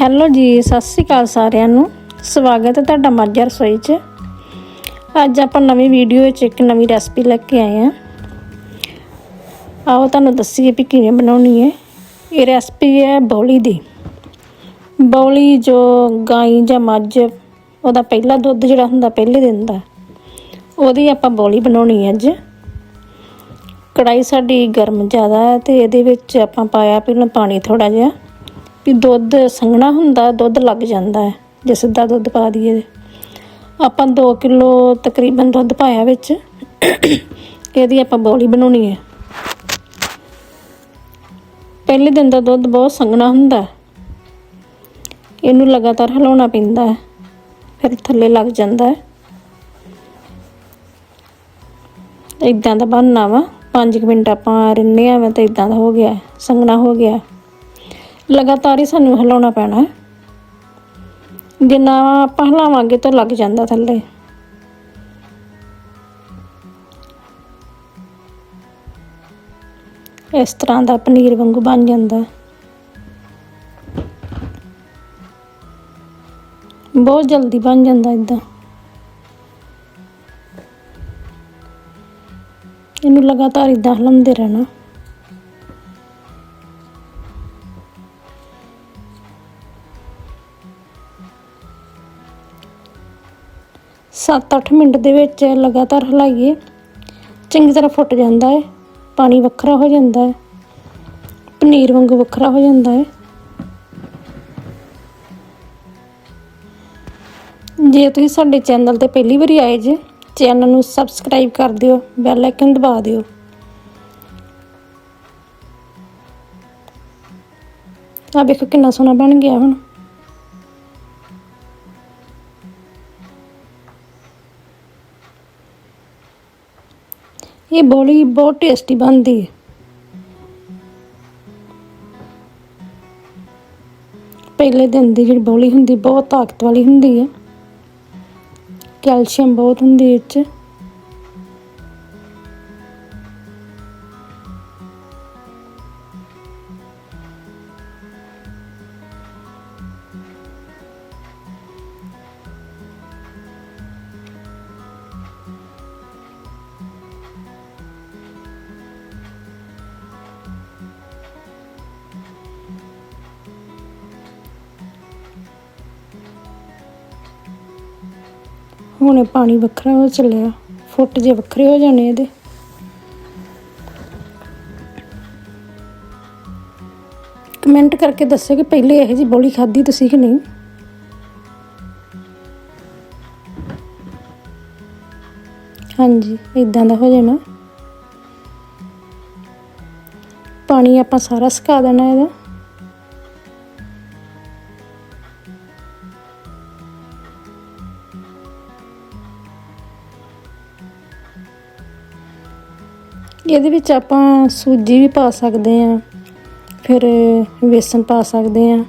Hello ਜੀ, ਸਤਿ ਸ਼੍ਰੀ ਅਕਾਲ ਸਾਰਿਆਂ ਨੂੰ। ਸਵਾਗਤ ਹੈ ਤੁਹਾਡਾ ਮਾਝਾ ਰਸੋਈ 'ਚ। ਅੱਜ ਆਪਾਂ ਨਵੀਂ ਵੀਡੀਓ ਵਿੱਚ ਇੱਕ ਨਵੀਂ ਰੈਸਪੀ ਲੈ ਕੇ ਆਏ ਹਾਂ। ਆਓ ਤੁਹਾਨੂੰ ਦੱਸੀਏ ਵੀ ਕਿਵੇਂ ਬਣਾਉਣੀ ਹੈ। ਇਹ ਰੈਸਪੀ ਹੈ ਬੌਲੀ ਦੀ। ਬੌਲੀ ਜੋ ਗਾਈ ਜਾਂ ਮੱਝ, ਉਹਦਾ ਪਹਿਲਾ ਦੁੱਧ ਜਿਹੜਾ ਹੁੰਦਾ, ਪਹਿਲੇ ਦਿਨ ਦਾ, ਉਹਦੀ ਆਪਾਂ ਬੌਲੀ ਬਣਾਉਣੀ ਹੈ ਅੱਜ। ਕੜਾਈ ਸਾਡੀ ਗਰਮ ਜ਼ਿਆਦਾ ਹੈ ਤੇ ਇਹਦੇ ਵਿੱਚ ਆਪਾਂ ਪਾਇਆ ਪਹਿਲਾਂ ਪਾਣੀ ਥੋੜਾ ਜਿਹਾ। ਵੀ ਦੁੱਧ ਸੰਘਣਾ ਹੁੰਦਾ, ਦੁੱਧ ਲੱਗ ਜਾਂਦਾ ਹੈ, ਜੇ ਸਿੱਧਾ ਦੁੱਧ ਪਾ ਦਈਏ। ਆਪਾਂ 2 ਕਿਲੋ ਤਕਰੀਬਨ ਦੁੱਧ ਪਾਇਆ ਵਿੱਚ। ਇਹਦੀ ਆਪਾਂ ਬੋਲੀ ਬਣਾਉਣੀ ਹੈ। ਪਹਿਲੇ ਦਿਨ ਦਾ ਦੁੱਧ ਬਹੁਤ ਸੰਘਣਾ ਹੁੰਦਾ ਇਹਨੂੰ ਲਗਾਤਾਰ ਹਿਲਾਉਣਾ ਪੈਂਦਾ ਹੈ, ਫਿਰ ਥੱਲੇ ਲੱਗ ਜਾਂਦਾ ਹੈ। ਇਦਾਂ ਦਾ ਬਣਨਾ ਵਾ। 5 ਮਿੰਟ ਆਪਾਂ ਰਿੰਨੇ ਆ ਤਾਂ ਇਦਾਂ ਦਾ ਹੋ ਗਿਆ, ਸੰਘਣਾ ਹੋ ਗਿਆ। ਲਗਾਤਾਰ ਹੀ ਸਾਨੂੰ ਹਿਲਾਉਣਾ ਪੈਣਾ ਹੈ। ਜਿੰਨਾ ਆਪਾਂ ਹਿਲਾਵਾਂਗੇ ਤਾਂ ਲੱਗ ਜਾਂਦਾ ਥੱਲੇ। ਇਸ ਤਰ੍ਹਾਂ ਦਾ ਪਨੀਰ ਵਾਂਗੂ ਬਣ ਜਾਂਦਾ ਬਹੁਤ ਜਲਦੀ ਬਣ ਜਾਂਦਾ ਇਦਾਂ। ਇਹਨੂੰ ਲਗਾਤਾਰ ਇਦਾਂ ਹਿਲਾਉਂਦੇ ਰਹਿਣਾ। ਸੱਤ ਅੱਠ ਮਿੰਟ ਦੇ ਵਿੱਚ ਲਗਾਤਾਰ ਹਿਲਾਈਏ। ਚੰਗੀ ਤਰ੍ਹਾਂ ਫੁੱਟ ਜਾਂਦਾ ਹੈ ਪਾਣੀ ਵੱਖਰਾ ਹੋ ਜਾਂਦਾ ਹੈ ਪਨੀਰ ਵਾਂਗੂ ਵੱਖਰਾ ਹੋ ਜਾਂਦਾ ਹੈ ਜੇ ਤੁਸੀਂ ਸਾਡੇ ਚੈਨਲ ਤੇ ਪਹਿਲੀ ਵਾਰੀ ਆਏ ਜੇ, ਚੈਨਲ ਨੂੰ ਸਬਸਕ੍ਰਾਈਬ ਕਰ ਦਿਓ, ਬੈਲ ਆਈਕਨ ਦਬਾ ਦਿਓ। ਆ ਵੇਖੋ ਕਿੰਨਾ ਸੋਹਣਾ ਬਣ ਗਿਆ ਹੁਣ। ਇਹ ਬੋਲੀ ਬਹੁਤ ਟੇਸਟੀ ਬਣਦੀ ਹੈ। ਪਹਿਲੇ ਦਿਨ ਦੀ ਜਿਹੜੀ ਬੋਲੀ ਹੁੰਦੀ, ਬਹੁਤ ਤਾਕਤ ਵਾਲੀ ਹੁੰਦੀ ਹੈ। ਕੈਲਸ਼ੀਅਮ ਬਹੁਤ ਹੁੰਦੀ ਇਹ 'ਚ। ਹੁਣ ਪਾਣੀ ਵੱਖਰਾ ਹੋ ਚੱਲਿਆ। ਫੁੱਟ ਜੇ ਵੱਖਰੇ ਹੋ ਜਾਣੇ ਇਹਦੇ। ਕਮੈਂਟ ਕਰਕੇ ਦੱਸਿਓ ਕਿ ਪਹਿਲੇ ਇਹੋ ਜੀ ਬੋਲੀ ਖਾਧੀ ਤੁਸੀਂ ਕਿ ਨਹੀਂ। ਹਾਂਜੀ ਇਦਾਂ ਦਾ ਹੋ ਜਾਣਾ। ਪਾਣੀ ਆਪਾਂ ਸਾਰਾ ਸੁਕਾ ਦੇਣਾ ਇਹਦਾ। ਇਹਦੇ ਵਿੱਚ ਆਪਾਂ ਸੂਜੀ ਵੀ ਪਾ ਸਕਦੇ ਆ ਫਿਰ ਵੇਸਣ ਪਾ ਸਕਦੇ ਆ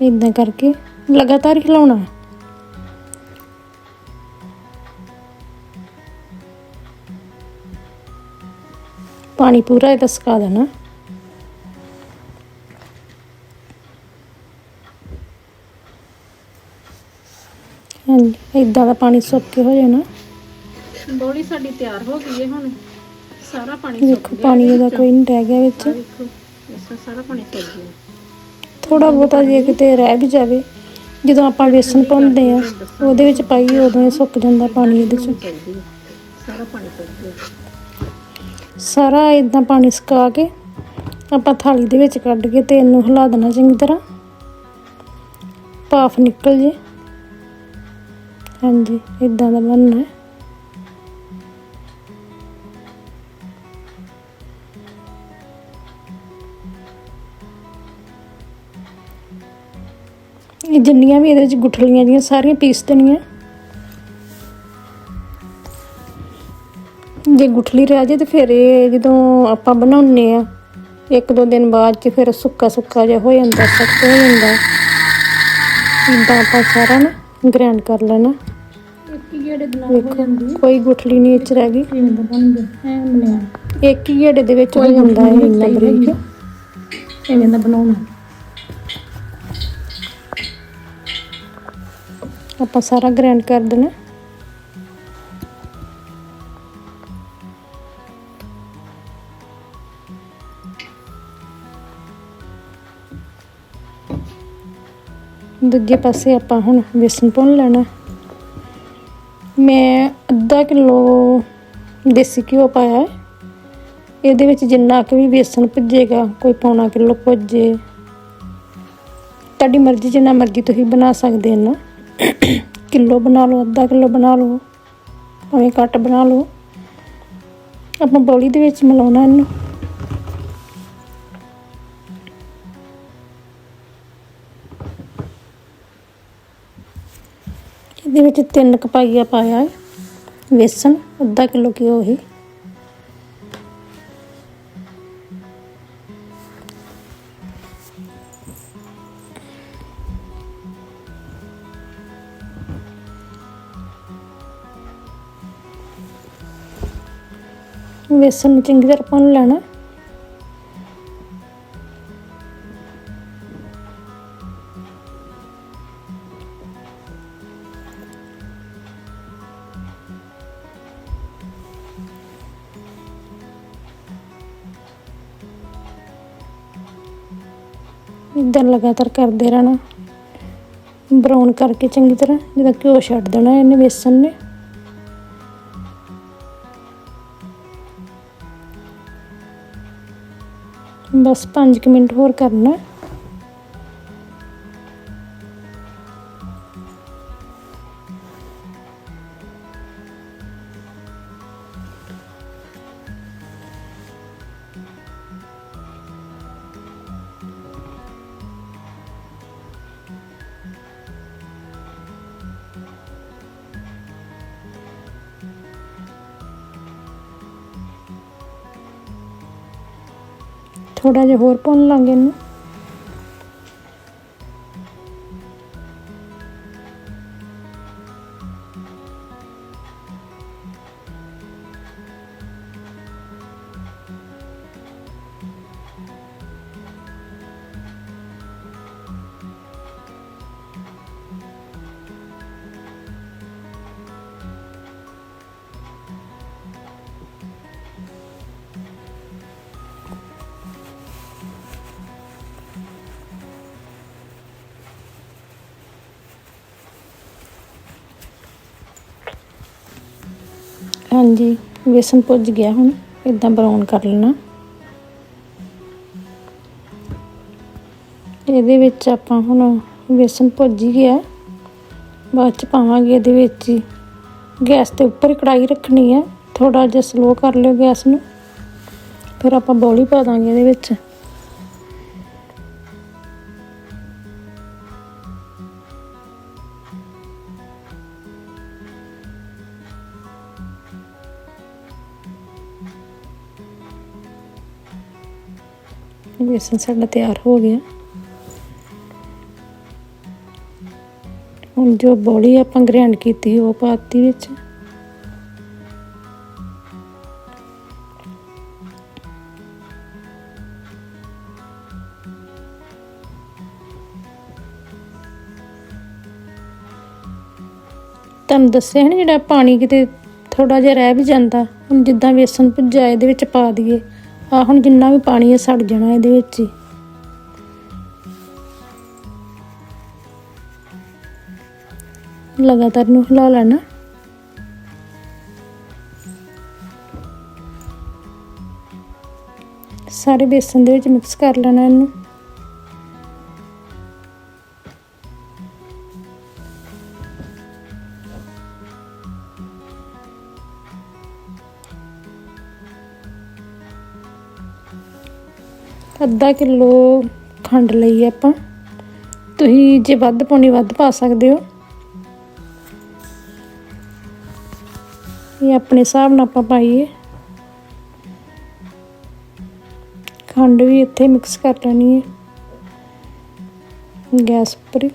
ਇਦਾਂ ਕਰਕੇ ਲਗਾਤਾਰ ਹਿਲਾਉਣਾ ਪਾਣੀ ਪੂਰਾ ਇਹਦਾ ਸੁਕਾ ਦੇਣਾ। ਹਾਂਜੀ ਇਦਾਂ ਦਾ ਪਾਣੀ ਸੁੱਕ ਕੇ ਹੋ ਜਾਣਾ। ਬੋਲੀ ਸਾਡੀ ਤਿਆਰ ਹੋ ਗਈ ਹੈ ਹੁਣ। ਸਾਰਾ ਪਾਣੀ ਦੇਖੋ ਪਾਣੀ ਇਹਦਾ ਕੋਈ ਨਹੀਂ ਰਹਿ ਗਿਆ ਵਿੱਚ। ਇਸ ਸਾਰਾ ਪਾਣੀ ਸੁੱਕ ਗਿਆ। ਥੋੜਾ ਬਹੁਤਾ ਜੇ ਕਿਤੇ ਰਹਿ ਵੀ ਜਾਵੇ। ਜਦੋਂ ਆਪਾਂ ਵੇਸਣ ਪਾਉਂਦੇ ਆ ਉਹਦੇ ਵਿੱਚ ਪਾਈਏ, ਉਦੋਂ ਇਹ ਸੁੱਕ ਜਾਂਦਾ ਪਾਣੀ ਇਹਦੇ ਚ। ਸਾਰਾ ਪਾਣੀ ਸਾਰਾ ਇਦਾਂ ਪਾਣੀ ਸੁਕਾ ਕੇ ਆਪਾਂ ਥਾਲੀ ਦੇ ਵਿੱਚ ਕੱਢ ਕੇ ਤੇ ਇਹਨੂੰ ਹਿਲਾ ਦੇਣਾ ਚੰਗੀ ਤਰ੍ਹਾਂ। ਭਾਫ ਨਿਕਲ ਜੇ। ਹਾਂਜੀ ਇਦਾਂ ਦਾ ਬਣਨਾ ਹੈ। ਇਹ ਜਿੰਨੀਆਂ ਵੀ ਇਹਦੇ ਵਿੱਚ ਗੁਠਲੀਆਂ ਦੀਆਂ ਸਾਰੀਆਂ ਪੀਸ ਦੇਣੀਆਂ ਜੇ ਗੁਠਲੀ ਰਹਿ ਜੇ ਤੇ ਫਿਰ ਇਹ ਜਦੋਂ ਆਪਾਂ ਬਣਾਉਨੇ ਆ ਇੱਕ ਦੋ ਦਿਨ ਬਾਅਦ ਚ ਫਿਰ ਸੁੱਕਾ ਸੁੱਕਾ ਜਿਹਾ ਹੋ ਜਾਂਦਾ ਸਖਤ ਹੋ ਜਾਂਦਾ। ਇਦਾਂ ਆਪਾਂ ਸਾਰਾ ਨਾ ਗ੍ਰਾਈਂਡ ਕਰ ਲੈਣਾ। ਕੋਈ ਗੁਠਲੀ ਨਹੀਂ ਇੱਚ ਰਹਿ ਗਈ। ਇੱਕ ਹੀ ਗੇੜੇ ਦੇ ਵਿੱਚ ਹੋ ਜਾਂਦਾ ਹੈ ਗੁਠਲੀ ਇੰਨਾ ਨਹੀਂ ਬਰੀਕ ਹੈਗੀ। ਐਵੇਂ ਦਾ ਬਣਾਉਣਾ? ਆਪਾਂ ਸਾਰਾ ਗ੍ਰਾਈਂਡ ਕਰ ਦੇਣਾ। ਦੂਜੇ ਪਾਸੇ ਆਪਾਂ ਹੁਣ ਬੇਸਨ ਭੁੰਨ ਲੈਣਾ। ਮੈਂ ਅੱਧਾ ਕਿਲੋ ਦੇਸੀ ਘਿਓ ਪਾਇਆ। ਹੈ ਇਹਦੇ ਵਿੱਚ ਜਿੰਨਾ ਕੁ ਵੀ ਵੇਸਣ ਭੁੱਜੇਗਾ, ਕੋਈ ਪੌਣਾ ਕਿਲੋ ਭੁੱਜੇ। ਤੁਹਾਡੀ ਮਰਜ਼ੀ ਜਿੰਨਾ ਮਰਜ਼ੀ ਤੁਸੀਂ ਬਣਾ ਸਕਦੇ ਹੋ ਨਾ। ਕਿਲੋ ਬਣਾ ਲਓ, ਅੱਧਾ ਕਿਲੋ ਬਣਾ ਲਓ, ਭਾਵੇਂ ਕੱਟ ਬਣਾ ਲਓ। ਆਪਾਂ ਬੌਲੀ ਦੇ ਵਿੱਚ ਮਿਲਾਉਣਾ ਇਹਨੂੰ। ਇਹਦੇ ਵਿੱਚ ਤਿੰਨ ਕਪਾਈਆ ਪਾਇਆ ਹੈ। ਵੇਸਣ, ਅੱਧਾ ਕਿਲੋ ਘਿਓ ਹੀ ਵੇਸਣ ਨੂੰ ਚੰਗੀ ਤਰ੍ਹਾਂ ਭੁੰਨ ਲੈਣਾ। ਇਦਾਂ ਲਗਾਤਾਰ ਕਰਦੇ ਰਹਿਣਾ। ਬਰਾਊਨ ਕਰਕੇ ਚੰਗੀ ਤਰ੍ਹਾਂ, ਜਦੋਂ ਘਿਓ ਛੱਡ ਦੇਣਾ ਇਹਨੇ ਵੇਸਣ ਨੇ। ਬਸ 5 ਮਿੰਟ ਹੋਰ ਕਰਨਾ। ਥੋੜਾ ਜਿਹਾ ਹੋਰ ਭੁੰਨ ਲਾਂਗੇ ਇਹਨੂੰ। ਹਾਂਜੀ, ਬੇਸਨ ਭੁੱਜ ਗਿਆ ਹੁਣ। ਇਦਾਂ ਬਰਾਊਨ ਕਰ ਲੈਣਾ। ਇਹਦੇ ਵਿੱਚ ਆਪਾਂ ਹੁਣ ਬੇਸਨ ਭੁੱਜ ਗਿਆ। ਬਾਅਦ ਚ ਪਾਵਾਂਗੇ ਇਹਦੇ ਵਿੱਚ ਹੀ। ਗੈਸ 'ਤੇ ਉੱਪਰ ਹੀ ਕੜਾਈ ਰੱਖਣੀ ਹੈ। ਥੋੜਾ ਜਿਹਾ ਸਲੋ ਕਰ ਲਿਓ ਗੈਸ ਨੂੰ। ਫਿਰ ਆਪਾਂ ਬੌਲੀ ਪਾ ਦਾਂਗੇ ਇਹਦੇ ਵਿੱਚ। ਵੇਸਣ ਸਾਡਾ ਤਿਆਰ ਹੋ ਗਿਆ। ਹੁਣ ਜੋ ਬੋਲੀ ਆਪਾਂ ਗ੍ਰਾਈਂਡ ਕੀਤੀ, ਉਹ ਪਾਤੀ ਵਿੱਚ। ਤੁਹਾਨੂੰ ਦੱਸਿਆ ਨਾ ਜਿਹੜਾ ਪਾਣੀ ਕਿਤੇ ਥੋੜਾ ਜਿਹਾ ਰਹਿ ਵੀ ਜਾਂਦਾ, ਹੁਣ ਜਿੱਦਾਂ ਵੇਸਣ ਭੁੱਜਾ ਇਹਦੇ ਵਿੱਚ ਪਾ ਦਈਏ। ਆ ਹੁਣ ਜਿੰਨਾ ਵੀ ਪਾਣੀ ਹੈ ਸੜ ਜਾਣਾ ਇਹਦੇ ਵਿੱਚ ਹੀ। ਲਗਾਤਾਰ ਨੂੰ ਹਿਲਾ ਲੈਣਾ। ਸਾਰੇ ਬੇਸਨ ਦੇ ਵਿੱਚ ਮਿਕਸ ਕਰ ਲੈਣਾ ਇਹਨੂੰ। ਅੱਧਾ ਕਿਲੋ ਖੰਡ ਲਈ ਆਪਾਂ। ਤੁਸੀਂ ਜੇ ਵੱਧ ਪਾਉਣੀ, ਵੱਧ ਪਾ ਸਕਦੇ ਹੋ। ਇਹ ਆਪਣੇ ਹਿਸਾਬ ਨਾਲ ਆਪਾਂ ਪਾਈਏ। ਖੰਡ ਵੀ ਇੱਥੇ ਮਿਕਸ ਕਰ ਲੈਣੀ ਹੈ। ਗੈਸ ਉੱਪਰ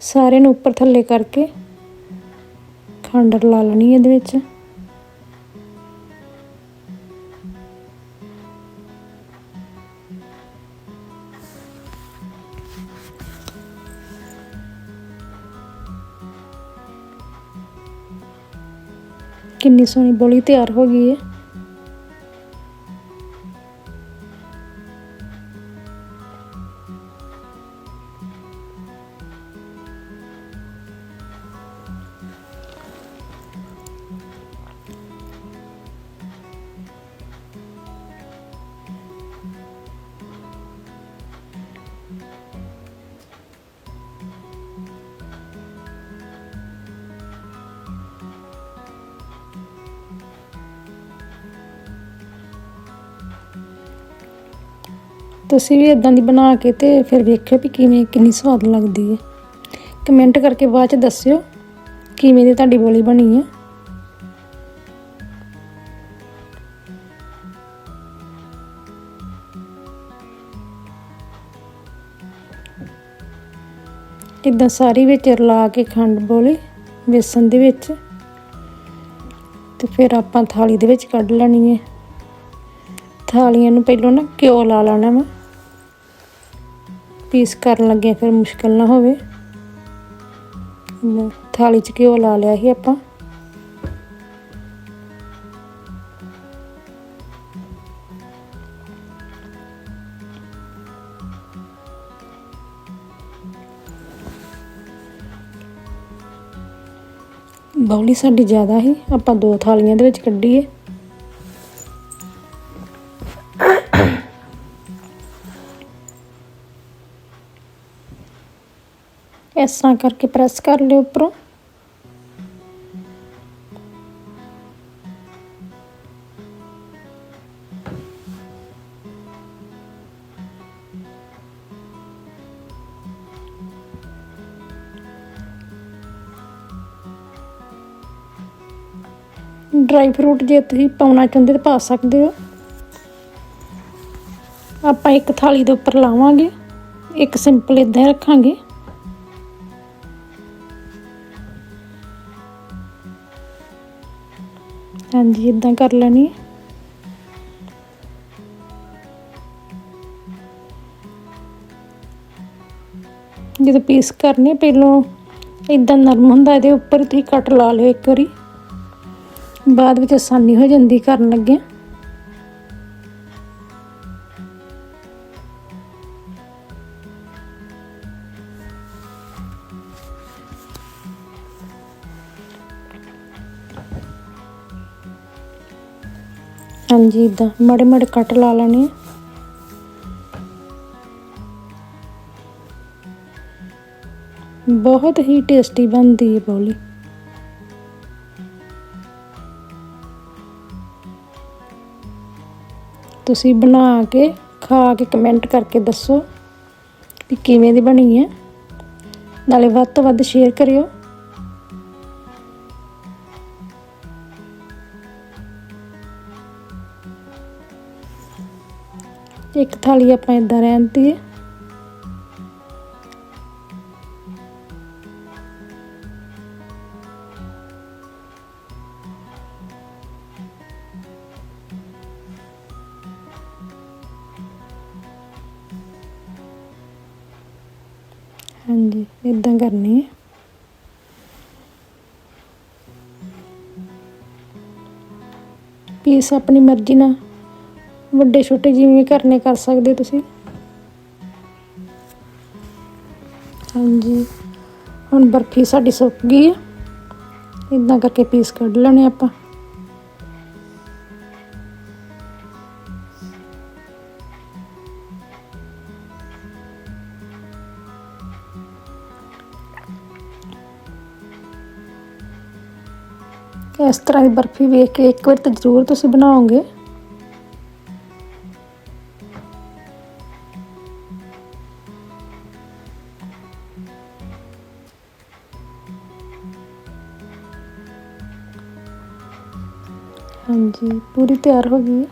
ਸਾਰੇ ਨੂੰ ਉੱਪਰ ਥੱਲੇ ਕਰਕੇ ਖੰਡ ਲਾ ਲੈਣੀ ਹੈ ਇਹਦੇ ਵਿੱਚ। ਕਿੰਨੀ ਸੋਹਣੀ ਬੋਲੀ ਤਿਆਰ ਹੋ ਗਈ ਹੈ ਤੁਸੀਂ ਵੀ ਇਦਾਂ ਦੀ ਬਣਾ ਕੇ ਤੇ ਫਿਰ ਵੇਖਿਓ ਵੀ ਕਿਵੇਂ, ਕਿੰਨੀ ਸਵਾਦ ਲੱਗਦੀ ਹੈ। ਕਮੈਂਟ ਕਰਕੇ ਬਾਅਦ ਚ ਦੱਸਿਓ ਕਿਵੇਂ ਦੀ ਤੁਹਾਡੀ ਬੋਲੀ ਬਣੀ ਹੈ। ਇਦਾਂ ਸਾਰੀ ਵਿੱਚ ਰਲਾ ਕੇ ਖੰਡ ਬੋਲੀ, ਵੇਸਣ ਦੇ ਵਿੱਚ ਤੇ ਫਿਰ ਆਪਾਂ ਥਾਲੀ ਦੇ ਵਿੱਚ ਕੱਢ ਲੈਣੀ ਹੈ। ਥਾਲੀਆਂ ਨੂੰ ਪਹਿਲਾਂ ਨਾ ਘਿਓ ਲਾ ਲੈਣਾ ਵਾ। ਪੀਸ ਕਰਨ ਲੱਗੇ ਫਿਰ ਮੁਸ਼ਕਲ ਨਾ ਹੋਵੇ। ਥਾਲੀ 'ਚ ਘਿਓ ਲਾ ਲਿਆ ਸੀ ਆਪਾਂ। ਬੌਲੀ ਸਾਡੀ ਜ਼ਿਆਦਾ ਸੀ, ਆਪਾਂ ਦੋ ਥਾਲੀਆਂ ਦੇ ਵਿੱਚ ਕੱਢੀਏ। ਇਸ ਤਰ੍ਹਾਂ ਕਰਕੇ ਪ੍ਰੈਸ ਕਰ ਲਿਓ ਉੱਪਰੋਂ ਡਰਾਈ ਫਰੂਟ ਜੇ ਤੁਸੀਂ ਪਾਉਣਾ ਚਾਹੁੰਦੇ ਤਾਂ ਪਾ ਸਕਦੇ ਹੋ। ਆਪਾਂ ਇੱਕ ਥਾਲੀ ਦੇ ਉੱਪਰ ਲਾਵਾਂਗੇ। ਇੱਕ ਸਿੰਪਲ ਇਦਾਂ ਰੱਖਾਂਗੇ। ਹਾਂਜੀ ਇਦਾਂ ਕਰ ਲੈਣੀ ਜਦੋਂ ਪੀਸ ਕਰਨੇ ਪਹਿਲੋਂ ਇਦਾਂ ਨਰਮ ਹੁੰਦਾ, ਇਹਦੇ ਉੱਪਰ ਤੁਸੀਂ ਕੱਟ ਲਾ ਲਿਓ ਇੱਕ ਵਾਰੀ। ਬਾਅਦ ਵਿੱਚ ਆਸਾਨੀ ਹੋ ਜਾਂਦੀ ਕਰਨ ਲੱਗੇ ਹਾਂਜੀ ਇਦਾਂ ਮਾੜੇ ਮਾੜੇ ਕੱਟ ਲਾ ਲੈਣੇ ਬਹੁਤ ਹੀ ਟੇਸਟੀ ਬਣਦੀ ਹੈ ਬੌਲੀ। ਤੁਸੀਂ ਬਣਾ ਕੇ, ਖਾ ਕੇ ਕਮੈਂਟ ਕਰਕੇ ਦੱਸੋ ਕਿ ਕਿਵੇਂ ਦੀ ਬਣੀ ਹੈ ਨਾਲੇ ਵੱਧ ਤੋਂ ਵੱਧ ਸ਼ੇਅਰ ਕਰਿਓ। ਇੱਕ ਥਾਲੀ ਆਪਾਂ ਇਦਾਂ ਰਹਿਣ ਦੀ ਹਾਂਜੀ ਇਦਾਂ ਕਰਨੀ ਹੈ ਪੀਸ ਆਪਣੀ ਮਰਜ਼ੀ ਨਾਲ ਵੱਡੇ ਛੋਟੇ ਜਿਵੇਂ ਕਰਨੇ ਕਰ ਸਕਦੇ ਤੁਸੀਂ। ਹਾਂਜੀ। ਹੁਣ ਬਰਫੀ ਸਾਡੀ ਸੁੱਕ ਗਈ ਹੈ ਇਦਾਂ ਕਰਕੇ ਪੀਸ ਕੱਢ ਲੈਣੇ ਆਪਾਂ। ਇਸ ਤਰ੍ਹਾਂ ਦੀ ਬਰਫੀ ਵੇਖ ਕੇ ਇੱਕ ਵਾਰ ਤਾਂ ਜ਼ਰੂਰ ਤੁਸੀਂ ਬਣਾਓਗੇ। ਹਾਂਜੀ ਪੂਰੀ ਤਿਆਰ ਹੋ ਗਈ ਹੈ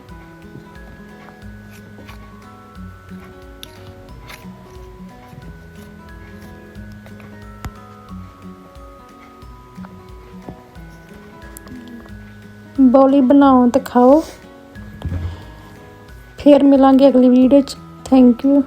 ਬੌਲੀ ਬਣਾਓ ਤੇ ਖਾਓ ਫਿਰ ਮਿਲਾਂਗੇ ਅਗਲੀ ਵੀਡੀਓ ਚ ਥੈਂਕ ਯੂ